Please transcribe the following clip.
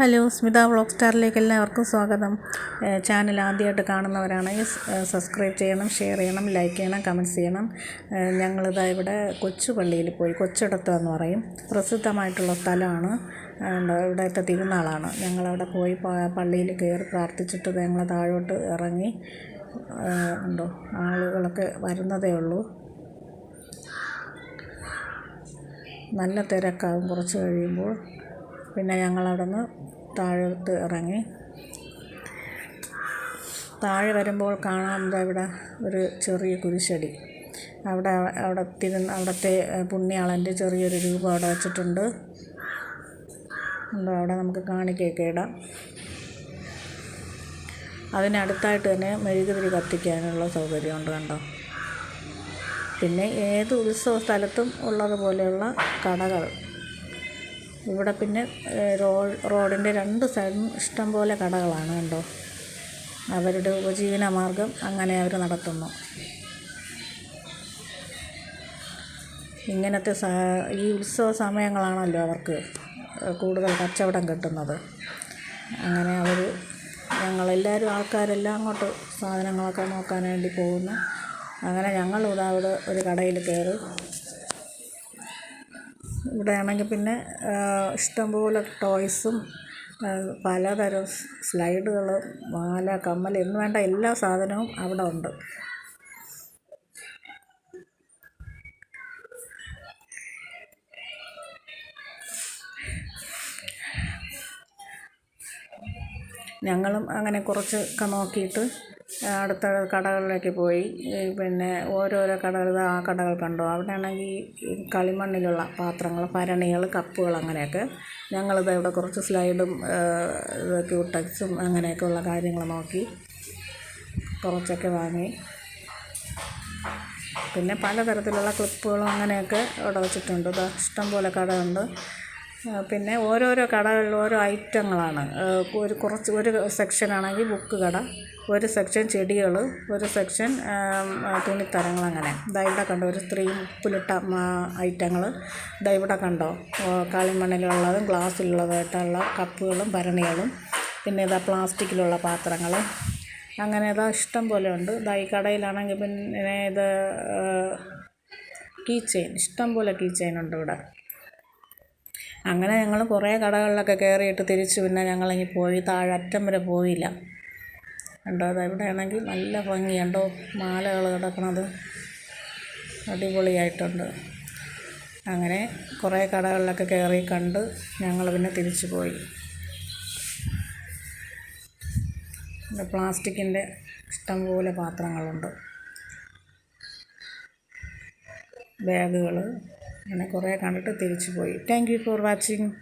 Hello Smitha vlog സ്റ്റാറിലേക്ക് എല്ലാവർക്കും സ്വാഗതം. Channel ആദ്യമായിട്ട് കാണുന്നവരാണെങ്കിൽ സബ്സ്ക്രൈബ് ചെയ്യണം ഷെയർ ചെയ്യണം ലൈക്ക് ചെയ്യണം കമന്റ്സ് ചെയ്യണം. ഞങ്ങളിതാ ഇവിടെ കൊച്ചു പള്ളിയിൽ പോയി കൊച്ചിടത്ത് എന്ന് പറയും. പ്രസിദ്ധമായിട്ടുള്ള സ്ഥലമാണ്. ഇവിടെ ഇവിടുത്തെ തിരുനാളാണ്. ഞങ്ങളവിടെ പോയി പള്ളിയിൽ കയറി പ്രാർത്ഥിച്ചിട്ട് ഞങ്ങൾ താഴോട്ട് ഇറങ്ങി. ഉണ്ടോ ആളുകളൊക്കെ വരുന്നതേ ഉള്ളൂ. നല്ല തിരക്കാവും കുറച്ച് കഴിയുമ്പോൾ. പിന്നെ ഞങ്ങൾ അവിടെ നിന്ന് താഴോട്ട് ഇറങ്ങി. താഴെ വരുമ്പോൾ കാണാം ദാ ഇവിടെ ഒരു ചെറിയ കുരിശടി. അവിടെ അവിടെ തിരുന്ന അവിടുത്തെ പുണ്യാളന്റെ ചെറിയൊരു രൂപം അവിടെ വെച്ചിട്ടുണ്ട്. എന്താ അവിടെ നമുക്ക് കാണിക്കയൊക്കെ ഇടാം. അതിനടുത്തായിട്ട് തന്നെ മെഴുകുതിരി കത്തിക്കാനുള്ള സൗകര്യമുണ്ട് കണ്ടോ? പിന്നെ ഏത് ഉത്സവ സ്ഥലത്തും ഉള്ളതുപോലെയുള്ള കടകൾ ഇവിടെ പിന്നെ റോഡിന്റെ രണ്ട് സൈഡും ഇഷ്ടംപോലെ കടകളാണ് കണ്ടോ? അവരുടെ ഉപജീവന മാർഗം അങ്ങനെ അവർ നടത്തുന്നു. ഇങ്ങനത്തെ ഈ ഉത്സവ സമയങ്ങളാണല്ലോ അവർക്ക് കൂടുതൽ കച്ചവടം കിട്ടുന്നത്. അങ്ങനെ അവർ ഞങ്ങളെല്ലാവരും ആൾക്കാരെല്ലാം അങ്ങോട്ട് സാധനങ്ങളൊക്കെ നോക്കാൻ വേണ്ടി പോകുന്നു. അങ്ങനെ ഞങ്ങൾ ഇതാ ഒരു കടയിൽ കയറി ഇവിടെ ആണെങ്കിൽ പിന്നെ ഇഷ്ടംപോലെ ടോയ്സും പലതരം സ്ലൈഡുകൾ മാല കമ്മൽ എന്ന് വേണ്ട എല്ലാ സാധനവും അവിടെ ഉണ്ട്. ഞങ്ങളും അങ്ങനെ കുറച്ചൊക്കെ നോക്കിയിട്ട് അടുത്ത കടകളിലേക്ക് പോയി. പിന്നെ ഓരോരോ കടകൾ ആ കടകൾ കണ്ടോ. അവിടെ ആണെങ്കിൽ ഈ കളിമണ്ണിലുള്ള പാത്രങ്ങൾ ഭരണികൾ കപ്പുകൾ അങ്ങനെയൊക്കെ ഞങ്ങളിത് ഇവിടെ കുറച്ച് സ്ലൈഡും ഉട്ടക്സും ഉള്ള കാര്യങ്ങൾ നോക്കി കുറച്ചൊക്കെ വാങ്ങി. പിന്നെ പലതരത്തിലുള്ള ക്ലിപ്പുകളും അങ്ങനെയൊക്കെ അവിടെ വെച്ചിട്ടുണ്ട്. ഇതാ ഇഷ്ടംപോലെ കടയുണ്ട്. പിന്നെ ഓരോരോ കടകളിൽ ഓരോ ഐറ്റങ്ങളാണ്. ഒരു കുറച്ച് ഒരു സെക്ഷനാണെങ്കിൽ ബുക്ക് കട ഒരു സെക്ഷൻ ചെടികൾ ഒരു സെക്ഷൻ തുണിത്തരങ്ങൾ അങ്ങനെ. ഇതാ ഇവിടെ കണ്ടോ ഒരു സ്ത്രീ ഉപ്പിലിട്ട ഐറ്റങ്ങൾ. ഇതാ ഇവിടെ കണ്ടോ കളിമണ്ണിലുള്ളതും ഗ്ലാസ്സിലുള്ളതായിട്ടുള്ള കപ്പുകളും ഭരണികളും. പിന്നെ ഇതാ പ്ലാസ്റ്റിക്കിലുള്ള പാത്രങ്ങൾ. അങ്ങനെ ഇതാ ഇഷ്ടം പോലെ ഉണ്ട്. ഇതാ ഈ കടയിലാണെങ്കിൽ പിന്നെ ഇത് കീ ചെയിൻ ഇഷ്ടം പോലെ കീ ചെയിൻ ഉണ്ട് ഇവിടെ. അങ്ങനെ ഞങ്ങൾ കുറേ കടകളിലൊക്കെ കയറിയിട്ട് തിരിച്ച് പിന്നെ ഞങ്ങളിങ്ങി പോയി. താഴെ അറ്റം വരെ പോയില്ല. കണ്ടോ? അത് എവിടെയാണെങ്കിൽ നല്ല ഭംഗിയുണ്ടോ മാലകൾ കിടക്കുന്നത് അടിപൊളിയായിട്ടുണ്ട്. അങ്ങനെ കുറേ കടകളിലൊക്കെ കയറി കണ്ട് ഞങ്ങൾ പിന്നെ തിരിച്ചു പോയി. പ്ലാസ്റ്റിക്കിന്റെ ഇഷ്ടംപോലെ പാത്രങ്ങളുണ്ട്. ബാഗുകൾ അങ്ങനെ കുറേ കണ്ടിട്ട് തിരിച്ചു പോയി. Thank you for watching